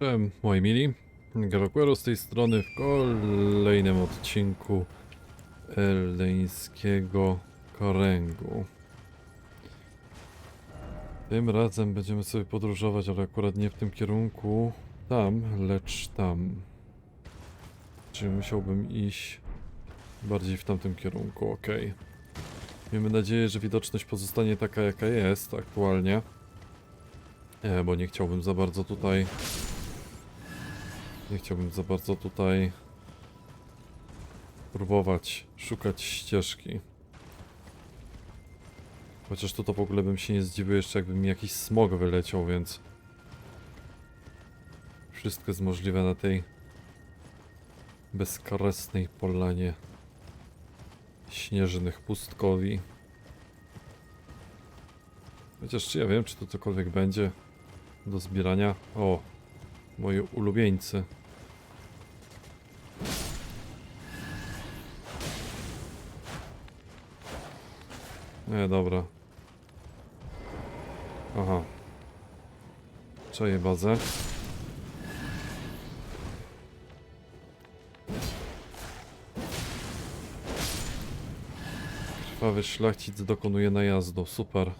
Cześć, moi mili. Galoquero z tej strony w kolejnym odcinku Eldeńskiego Koręgu. Tym razem będziemy sobie podróżować, ale akurat nie w tym kierunku tam, lecz tam. Czyli musiałbym iść bardziej w tamtym kierunku, ok. Miejmy nadzieję, że widoczność pozostanie taka jaka jest aktualnie. Nie, bo nie chciałbym za bardzo tutaj nie chciałbym za bardzo tutaj próbować szukać ścieżki. Chociaż tu to w ogóle bym się nie zdziwił jeszcze jakby mi jakiś smog wyleciał, więc wszystko jest możliwe na tej bezkresnej polanie śnieżnych pustkowi. Chociaż czy ja wiem, czy to cokolwiek będzie do zbierania? O, moi ulubieńcy. Nie, dobra. Aha. Czaję bazę. Krwawy szlachcic dokonuje najazdu. Super.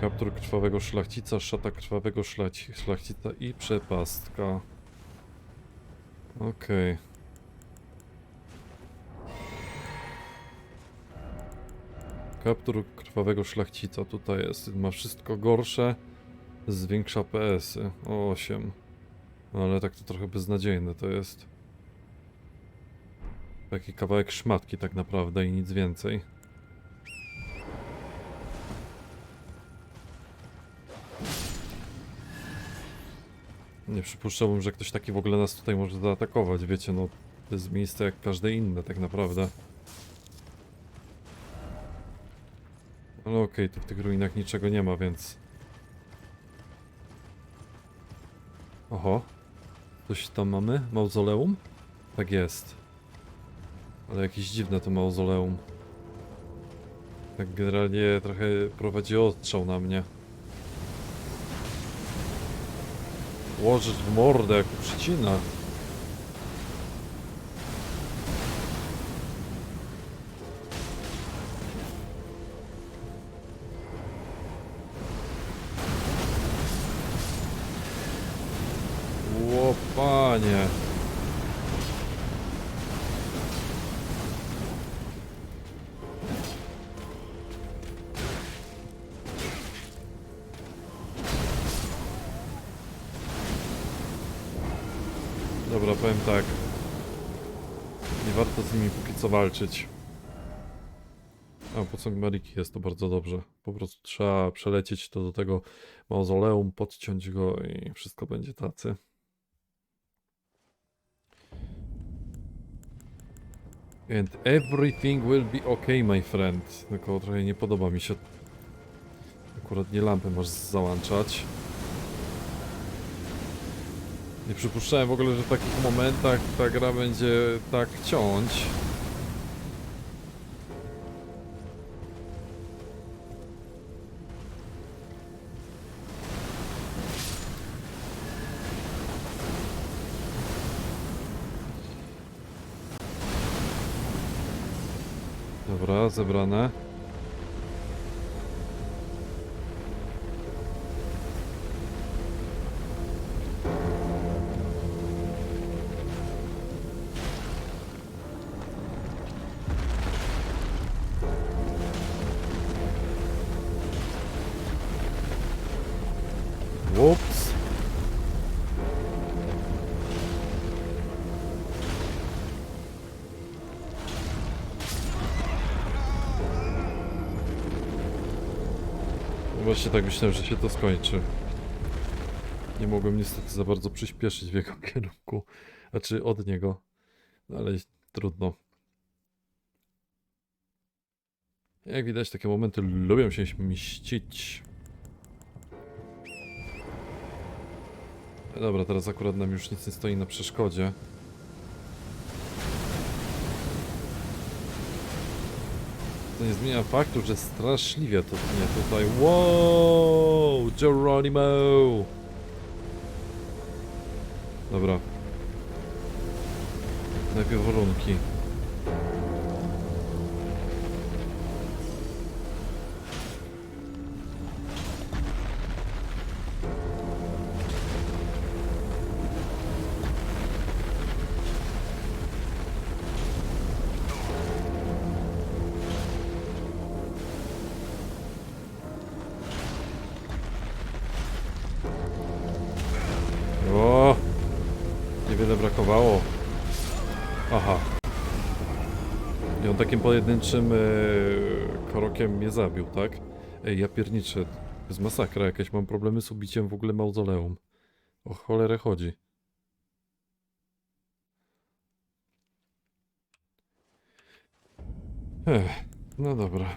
Kaptur krwawego szlachcica, szata krwawego szlachcica i przepastka. Okej. Kaptur krwawego szlachcica tutaj jest. Ma wszystko gorsze. Zwiększa PS-y o 8. No ale tak to trochę beznadziejne to jest. Taki kawałek szmatki tak naprawdę i nic więcej. Nie przypuszczałbym, że ktoś taki w ogóle nas tutaj może zaatakować, wiecie, no to jest miejsce jak każde inne tak naprawdę. Ale okej, tu w tych ruinach niczego nie ma, więc... Oho. Coś tam mamy? Mauzoleum? Tak jest. Ale jakieś dziwne to mauzoleum. Tak generalnie trochę prowadzi ostrzał na mnie. Łożyć w mordę jak przycina. Walczyć. A, pociąg Mariki jest to bardzo dobrze. Po prostu trzeba przelecieć to do tego mauzoleum, podciąć go i wszystko będzie tacy. And everything will be okay, my friend. Tylko trochę nie podoba mi się. Akurat nie lampę masz załączać. Nie przypuszczałem w ogóle, że w takich momentach ta gra będzie tak ciąć. Zebrane. Właśnie tak myślałem, że się to skończy. Nie mogłem niestety za bardzo przyspieszyć w jego kierunku. Znaczy od niego. No ale trudno. Jak widać, takie momenty lubią się mścić. Dobra, teraz akurat nam już nic nie stoi na przeszkodzie. To nie zmienia faktu, że straszliwie to mnie tutaj... Wow! Geronimo! Dobra. Najpierw warunki. Takim pojedynczym e, krokiem mnie zabił, tak? Ej, ja pierniczę. To jest masakra jakaś. Mam problemy z ubiciem w ogóle mauzoleum. O cholerę chodzi. Ech, no dobra.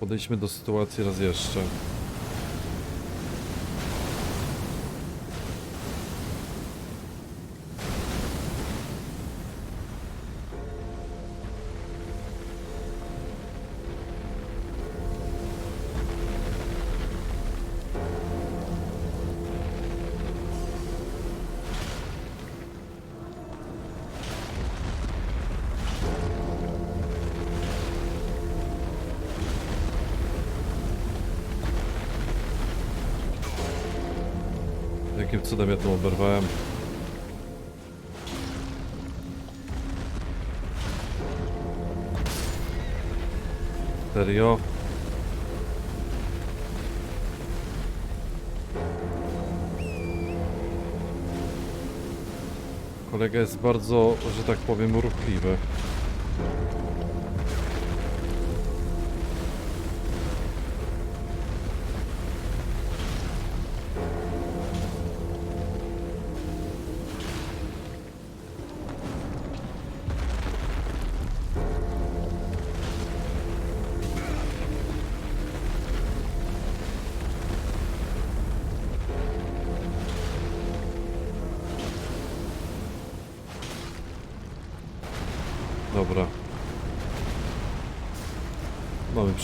Podejdźmy do sytuacji raz jeszcze. Cudem ja to oberwałem? Serio? Kolega jest bardzo, że tak powiem, ruchliwy.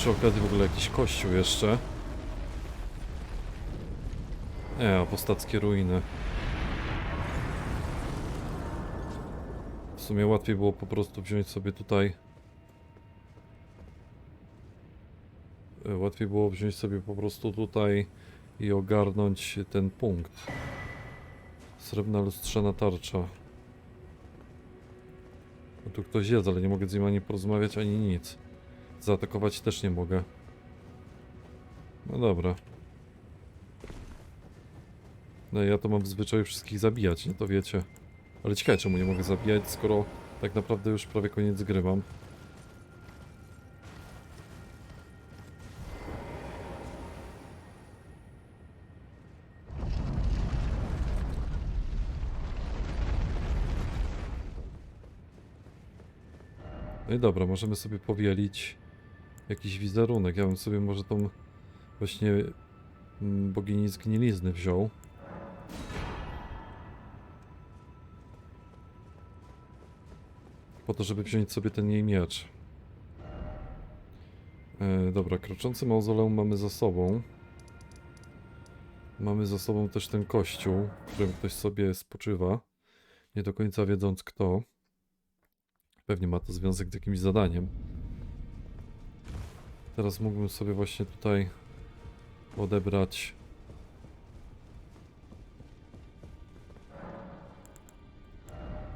Przy okazji w ogóle jakiś kościół jeszcze. Nie, apostackie ruiny. W sumie łatwiej było po prostu wziąć sobie tutaj... E, Łatwiej było wziąć sobie po prostu tutaj i ogarnąć ten punkt. Srebrna lustrzana tarcza. No tu ktoś jest, ale nie mogę z nim ani porozmawiać, ani nic. Zaatakować też nie mogę. No dobra. No ja to mam w zwyczaju wszystkich zabijać, nie to wiecie. Ale ciekawe czemu nie mogę zabijać, skoro tak naprawdę już prawie koniec gry mam. No i dobra, możemy sobie powielić jakiś wizerunek. Ja bym sobie może tą właśnie mm, bogini zgnilizny wziął. Po to, żeby wziąć sobie ten jej miecz. E, dobra, kroczący mauzoleum mamy za sobą. Mamy za sobą też ten kościół, w którym ktoś sobie spoczywa. Nie do końca wiedząc kto. Pewnie ma to związek z jakimś zadaniem. Teraz mógłbym sobie właśnie tutaj odebrać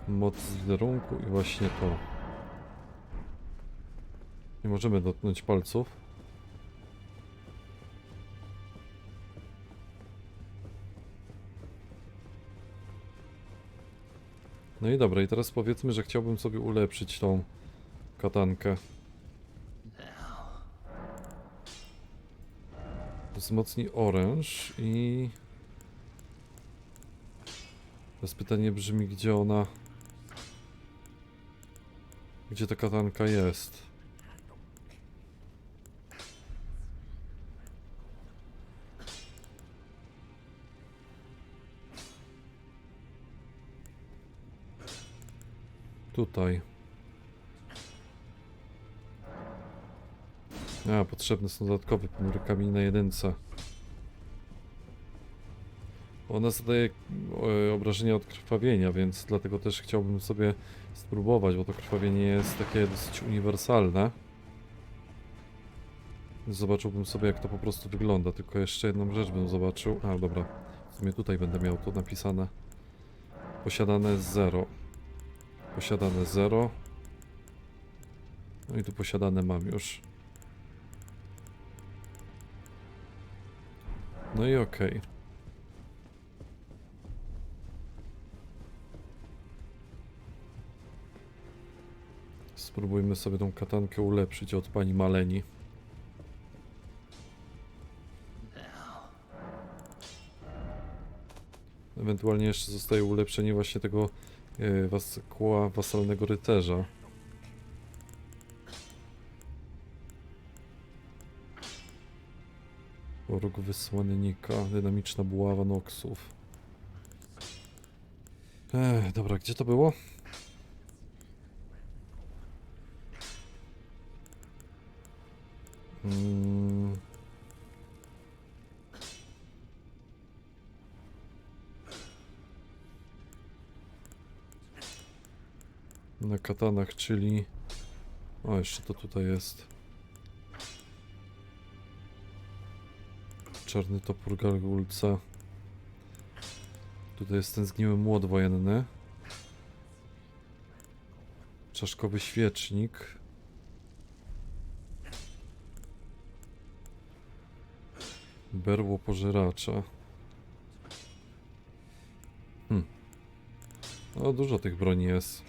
moc wizerunku i właśnie to. Nie możemy dotknąć palców. No i dobra, i teraz powiedzmy, że chciałbym sobie ulepszyć tą katankę. Wzmocni oręż i... Teraz pytanie brzmi, gdzie ona Gdzie ta katanka jest? Tutaj. A, potrzebne są dodatkowe ponury kamień na jedynce. Ona zadaje e, obrażenia od krwawienia, więc dlatego też chciałbym sobie spróbować, bo to krwawienie jest takie dosyć uniwersalne. Zobaczyłbym sobie jak to po prostu wygląda, tylko jeszcze jedną rzecz bym zobaczył. A, dobra. W sumie tutaj będę miał to napisane. Posiadane 0. Posiadane 0. No i tu posiadane mam już. No i okej. Spróbujmy sobie tą katankę ulepszyć od pani Maleni. Ewentualnie jeszcze zostaje ulepszenie właśnie tego e, was, koła wasalnego rycerza. Org wysłannika, dynamiczna buława Noxów. Ech, dobra, gdzie to było? Mm. Na katanach, czyli... O, jeszcze to tutaj jest. Czarny topór gargulca. Tutaj jest ten zgniły młot wojenny. Czaszkowy świecznik. Berło pożeracza. Hmm. No, dużo tych broni jest.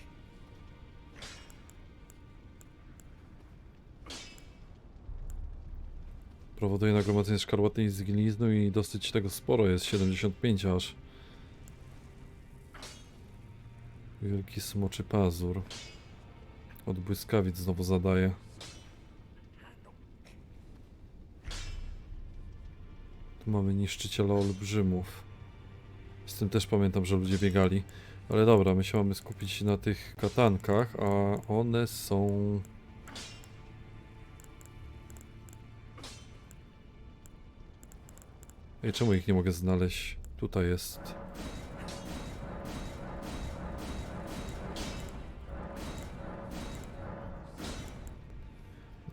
Powoduje nagromadzenie szkarłatnej zgnilizny i dosyć tego sporo jest, 75 aż. Wielki smoczy pazur. Od błyskawic znowu zadaje. Tu mamy niszczyciela olbrzymów. Z tym też pamiętam, że ludzie biegali. Ale dobra, my się mamy skupić na tych katankach, a one są... Ej, czemu ich nie mogę znaleźć? Tutaj jest.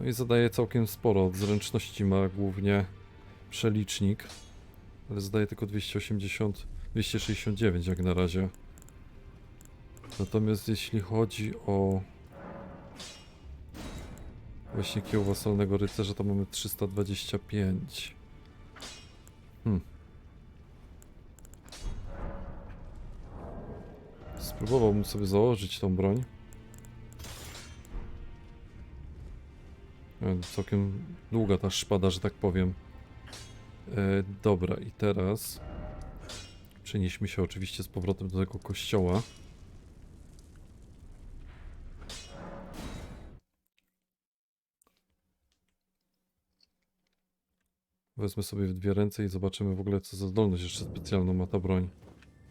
No i zadaje całkiem sporo. Od zręczności ma głównie przelicznik. Ale zadaje tylko 280, 269 jak na razie. Natomiast jeśli chodzi o właśnie kieł wasalnego rycerza, to mamy 325. Hmm. Spróbowałbym sobie założyć tą broń. E, Całkiem długa ta szpada, że tak powiem. E, dobra, i teraz przenieśmy się oczywiście z powrotem do tego kościoła. Wezmę sobie w dwie ręce i zobaczymy w ogóle co za zdolność jeszcze specjalną ma ta broń.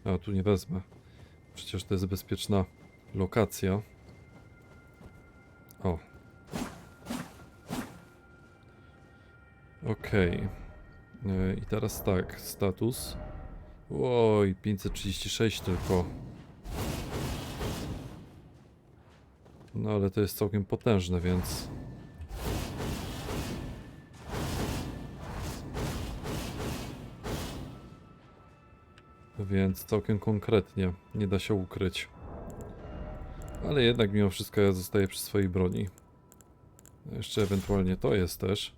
A, tu nie wezmę. Przecież to jest bezpieczna lokacja. O. Okej. E, I teraz tak, status. Oj, 536 tylko. No ale to jest całkiem potężne, więc... Więc całkiem konkretnie, nie da się ukryć. Ale jednak mimo wszystko ja zostaję przy swojej broni. Jeszcze ewentualnie to jest też.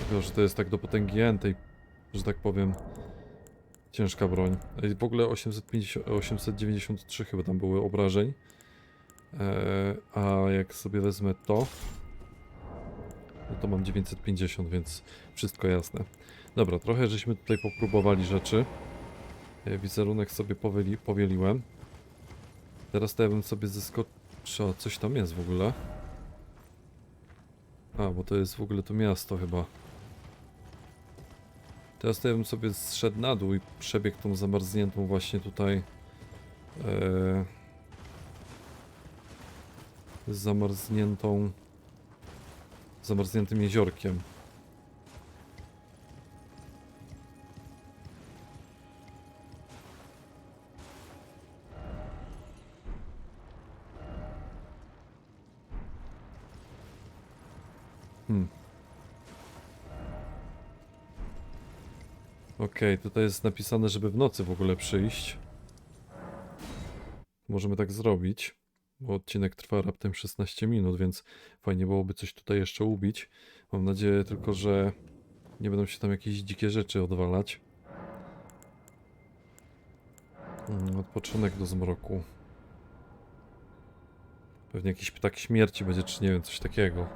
Tylko, że to jest tak do potęgi N tej, że tak powiem, ciężka broń. Ej, W ogóle 850, 893 chyba tam były obrażeń. Eee, a jak sobie wezmę to, No to mam 950, więc wszystko jasne. Dobra, trochę żeśmy tutaj popróbowali rzeczy. Wizerunek sobie powieli, powieliłem. Teraz to ja bym sobie zeskoczył. Coś tam jest w ogóle. A, bo to jest w ogóle to miasto chyba. Teraz to ja bym sobie zszedł na dół i przebiegł tą zamarzniętą właśnie tutaj. Z zamarzniętą. Zamarzniętym jeziorkiem. Hmm. Okej, tutaj jest napisane, żeby w nocy w ogóle przyjść. Możemy tak zrobić, bo odcinek trwa raptem 16 minut, więc fajnie byłoby coś tutaj jeszcze ubić. Mam nadzieję tylko, że nie będą się tam jakieś dzikie rzeczy odwalać. Mm, Odpoczynek do zmroku. Pewnie jakiś ptak śmierci będzie, czy nie wiem, coś takiego.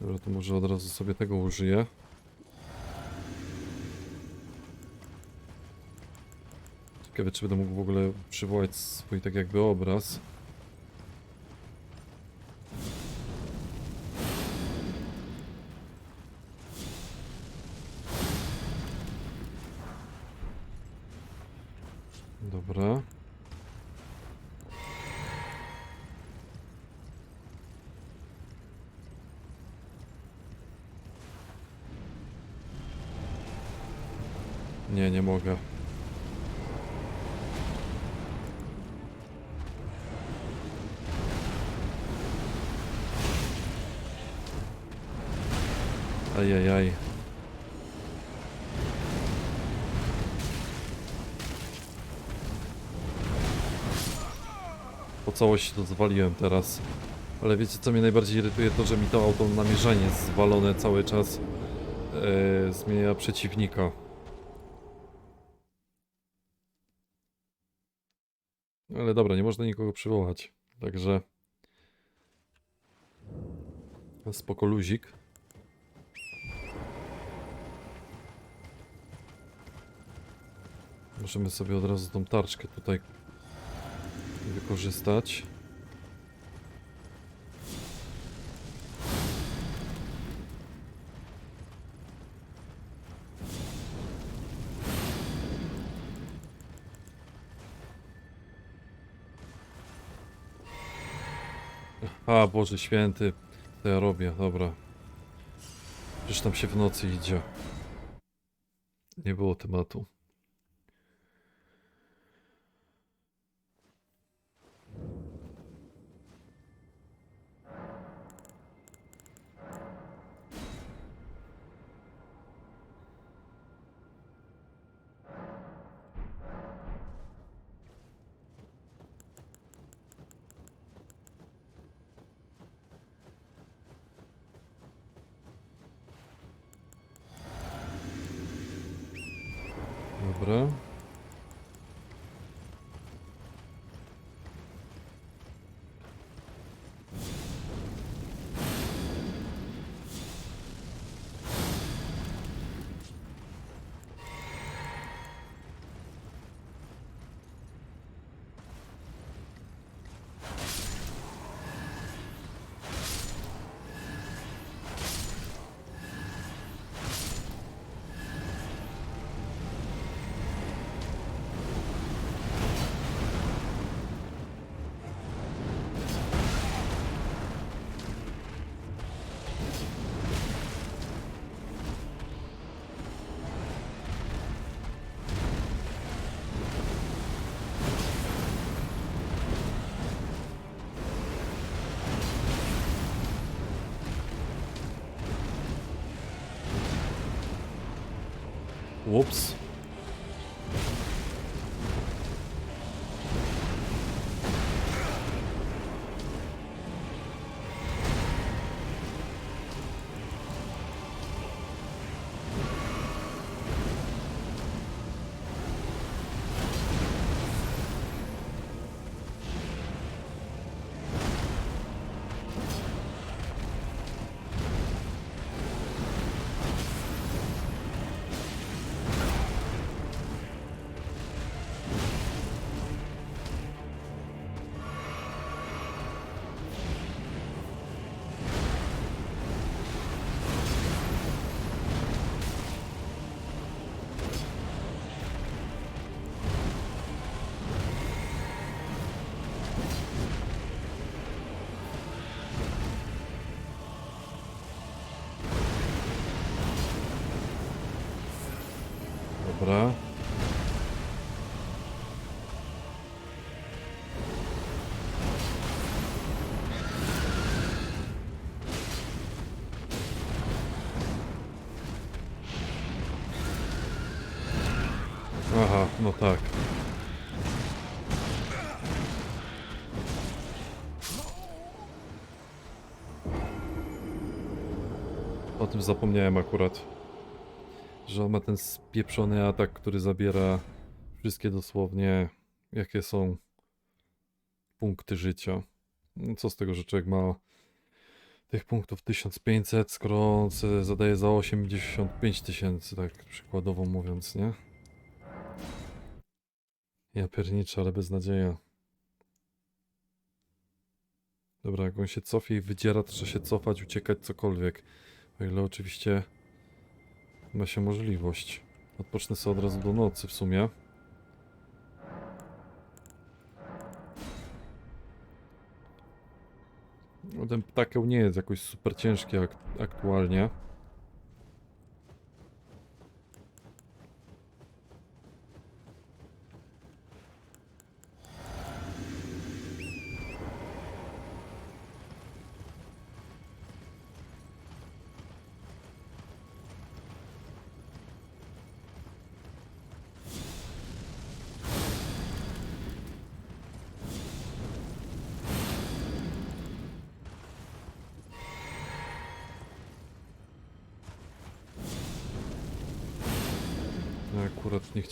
Dobra, to może od razu sobie tego użyję. Ciekawe, czy będę mógł w ogóle przywołać swój tak jakby obraz. Ajajaj. Po całości to zwaliłem teraz. Ale wiecie co mnie najbardziej irytuje? To, że mi to auto namierzanie zwalone cały czas e, zmienia przeciwnika. Ale dobra, nie można nikogo przywołać. Także... Spoko luzik. Możemy sobie od razu tą tarczkę tutaj wykorzystać. A, Boże Święty, to ja robię, dobra. Przecież tam się w nocy idzie. Nie było tematu. Whoops. Dobra. Aha, no tak. O tym zapomniałem akurat. Że on ma ten spieprzony atak, który zabiera wszystkie dosłownie, jakie są punkty życia. Co z tego, że człowiek ma tych punktów 1500, skoro on zadaje za 85 tysięcy, tak przykładowo mówiąc, nie? Ja pierniczę, ale beznadzieja. Dobra, jak on się cofie i wydziera, trzeba się cofać, uciekać, cokolwiek. O ile oczywiście ma się możliwość. Odpocznę sobie od razu do nocy w sumie. Ten ptakeł nie jest jakoś super ciężki ak aktualnie.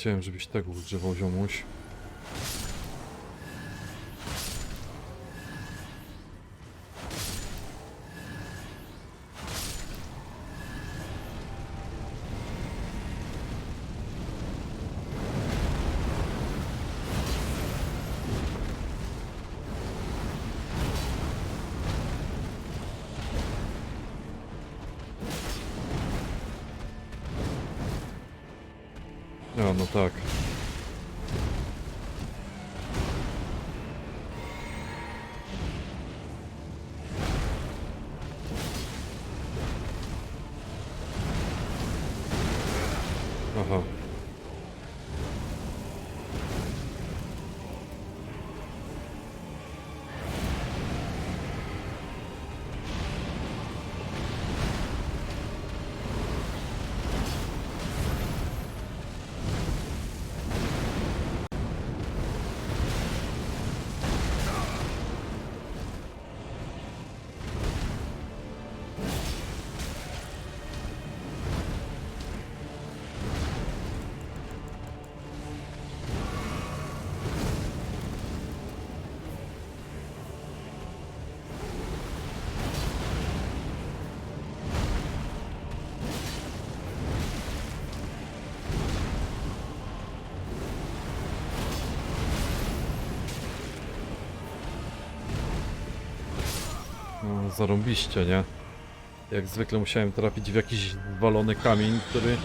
Chciałem, żebyś tego używał, ziomuś. A, no zarąbiście, nie? Jak zwykle musiałem trafić w jakiś walony kamień, który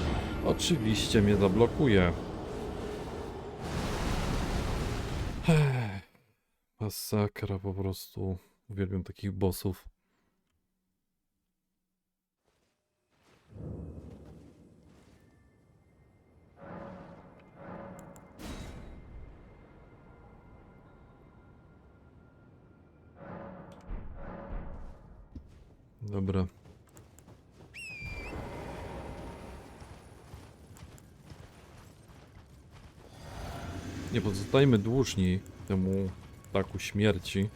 oczywiście mnie zablokuje. Masakra po prostu. Uwielbiam takich bossów. Dobra. Nie pozostajmy dłużni temu taku śmierci.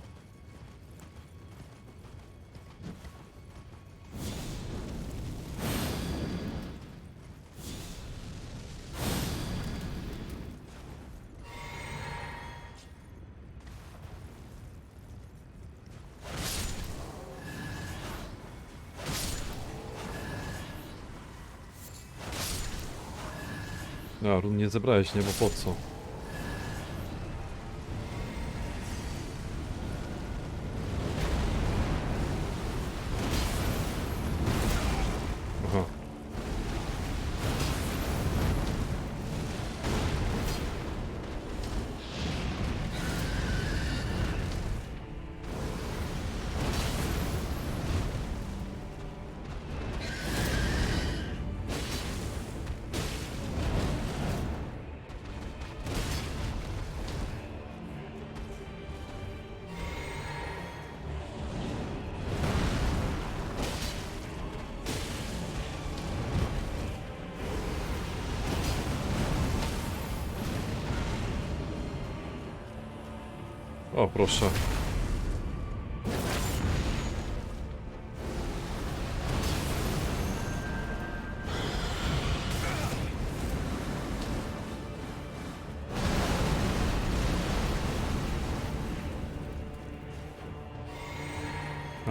Zebrałeś, nie? Bo po co?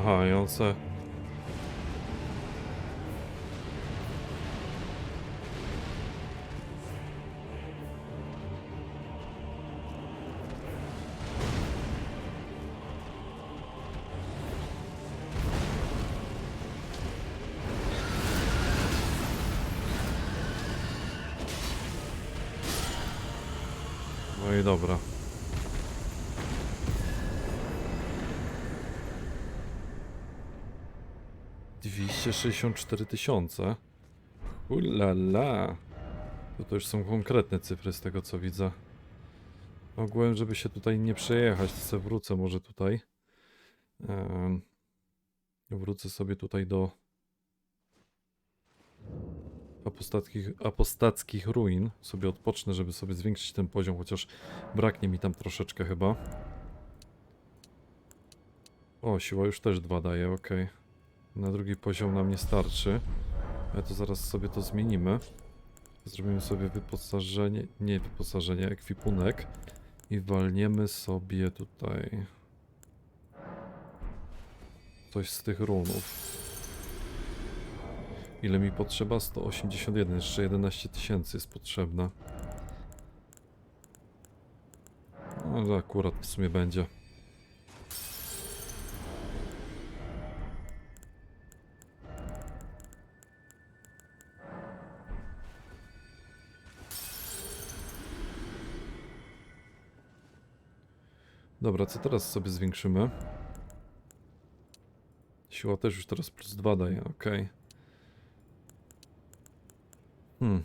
Aha, 264 tysiące. Ulala. To, to już są konkretne cyfry z tego co widzę. Ogółem, żeby się tutaj nie przejechać, to sobie wrócę może tutaj. Um, wrócę sobie tutaj do apostackich, apostackich ruin. Sobie odpocznę, żeby sobie zwiększyć ten poziom, chociaż braknie mi tam troszeczkę chyba. O, siła już też dwa daje, okej. Okay. Na drugi poziom nam nie starczy. Ale to zaraz sobie to zmienimy. Zrobimy sobie wyposażenie, nie wyposażenie, ekwipunek. I walniemy sobie tutaj coś z tych runów. Ile mi potrzeba? 181, jeszcze 11 tysięcy jest potrzebne. No, to akurat w sumie będzie. Dobra, co teraz sobie zwiększymy? Siła też już teraz plus 2 daje, ok. Hmm.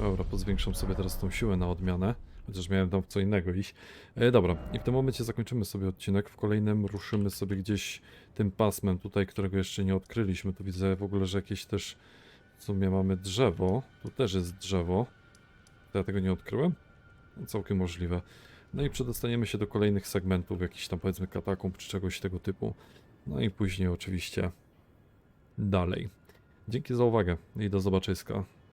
Dobra, pozwiększam sobie teraz tą siłę na odmianę. Chociaż miałem tam w co innego iść. E, dobra, i w tym momencie zakończymy sobie odcinek. W kolejnym ruszymy sobie gdzieś tym pasmem tutaj, którego jeszcze nie odkryliśmy. Tu widzę w ogóle, że jakieś też w sumie mamy drzewo. Tu też jest drzewo. To ja tego nie odkryłem? No, całkiem możliwe. No i przedostaniemy się do kolejnych segmentów, jakichś tam powiedzmy katakumb czy czegoś tego typu. No i później oczywiście dalej. Dzięki za uwagę i do zobaczyska.